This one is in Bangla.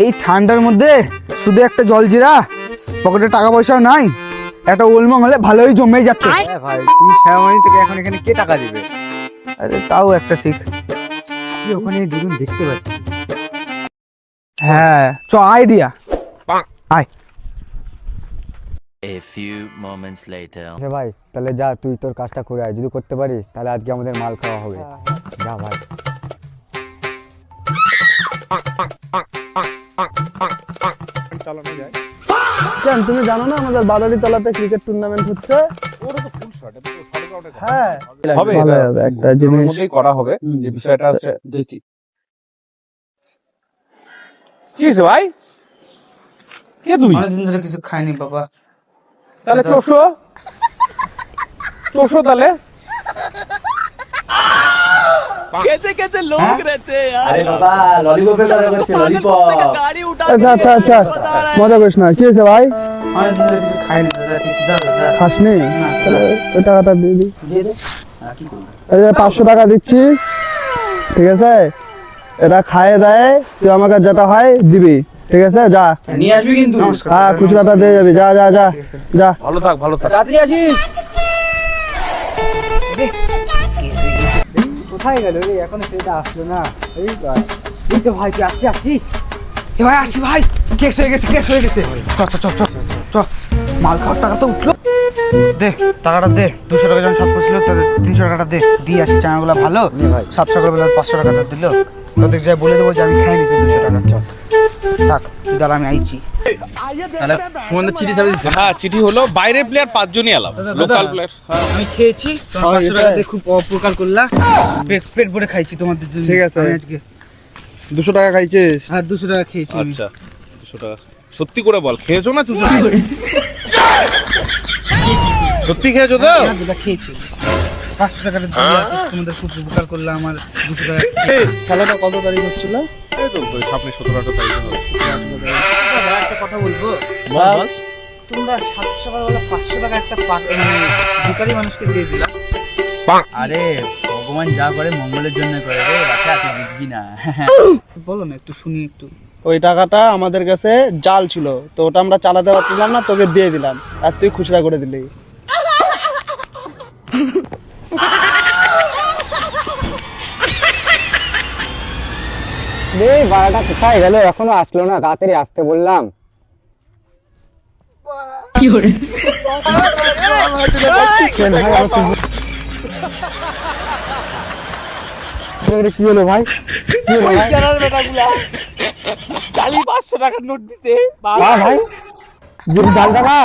এই ঠান্ডার মধ্যে শুধু একটা জল জিরা পকেটে টাকা পয়সাও নাই একটা ওলমং হলে ভালোই জমে যাচ্ছে। হ্যাঁ ভাই তুমি শ্যামানি থেকে এখন এখানে কে টাকা দিবে? আরে তাও একটা ঠিক। ওখানে দুজন দেখতে পাচ্ছি। হ্যাঁ চ আইডিয়া। আয়। A few moments later. আচ্ছা ভাই তাহলে যা তুই তোর কাজটা করে আয়। যদি করতে পারিস তাহলে আজকে আমাদের মাল খাওয়া হবে। যা ভাই। কেন তুমি জানো না আমাদের বাদালি তলাতে ক্রিকেট টুর্নামেন্ট হচ্ছে? হ্যাঁ। হবে ভালো এটা হবে একটা জিনিস। করা হবে যে বিষয়টা হচ্ছে দেখি। কি হয়েছে ভাই? কে তুই অনেকদিন ধরে কিছু খাইনি বাবা। তাহলে চোষো। চোষো তাহলে। করছি আচ্ছা আচ্ছা আচ্ছা মজা করিস না। কি হয়েছে ভাই? কিছু খাইনি দাদা কিছু দাদা। খাসনি? তাহলে ওই টাকাটা দিয়ে দিই দিয়ে দে। এই যে পাঁচশো টাকা দিচ্ছি। ঠিক আছে? এটা খাইয়ে দেয়। তুই আমাকে যেটা হয় দিবি। ঠিক আছে? যা। নিয়ে আসবি কিন্তু। হ্যাঁ খুচরাটা দিয়ে যাবি। যা যা যা। যা। ভালো থাক ভালো থাক। তাড়াতাড়ি আসিস? কোথায় গেল রে? এখন সেটা আসলো না। এই এই তো ভাই, তুই আসছি আসিস এ ভাই আসি ভাই। কেস হয়ে গেছে, কেস হয়ে গেছে। চ চ চ চ চ। মাল খাওয়ার টাকা তো উঠল। দে টাকাটা দে। দুশো টাকা যখন শর্ট পড়ছিল তোর তিনশো টাকাটা দে। দিয়ে আসি চানাগুলো ভালো। সাতশো টাকা বেলা পাঁচশো টাকাটা দিল। তোদের যাই বলে দেবো যে আমি খাই নিছি দুশো টাকা থাক দাঁড়া আমি আইছি। তাহলে সুমন্দের চিঠি চাবি দিচ্ছে হ্যাঁ চিঠি হলো বাইরের প্লেয়ার পাঁচজনই এলাম। লোকাল প্লেয়ার আমি খেয়েছি পাঁচশো টাকা দিয়ে খুব অপকার করলা। পেট পেট ভরে খাইছি তোমাদের জন্য ঠিক আছে। আজকে দুশো টাকা খাইছিস? আর দুশো টাকা খেয়েছি আচ্ছা দুশো টাকা। সত্যি করে বল খেয়েছো না দুশো সত্যি খেয়েছো তো? হ্যাঁ খেয়েছি। পাঁচশো টাকাটা তোমাদের খুব উপকার করলা আমার দুশো টাকা খেলাটা কত তারিখ হচ্ছিল? সামনে সতেরো আঠারো তারিখে হবে। একটা কথা বলব? তোমরা সাতশো টাকা পাঁচশো টাকা একটা মানে ভিকারি মানুষকে দিয়ে দিলা। আরে ভগবান যা করে মঙ্গলের জন্য করে রে বাচ্চা তুই বুঝবি না। বলো না একটু শুনি একটু। ওই টাকাটা আমাদের কাছে জাল ছিল তো ওটা আমরা চালাতে পারছিলাম না তোকে দিয়ে দিলাম। আর তুই খুচরা করে দিলি। রে বাড়াটা কোথায় গেল? এখনও আসলো না তাড়াতাড়ি আসতে বললাম। কি হলো? ভাই? কি হলো ভাই? পাঁচশো টাকার নোট দিতে ভাই। যদি জাল টাকা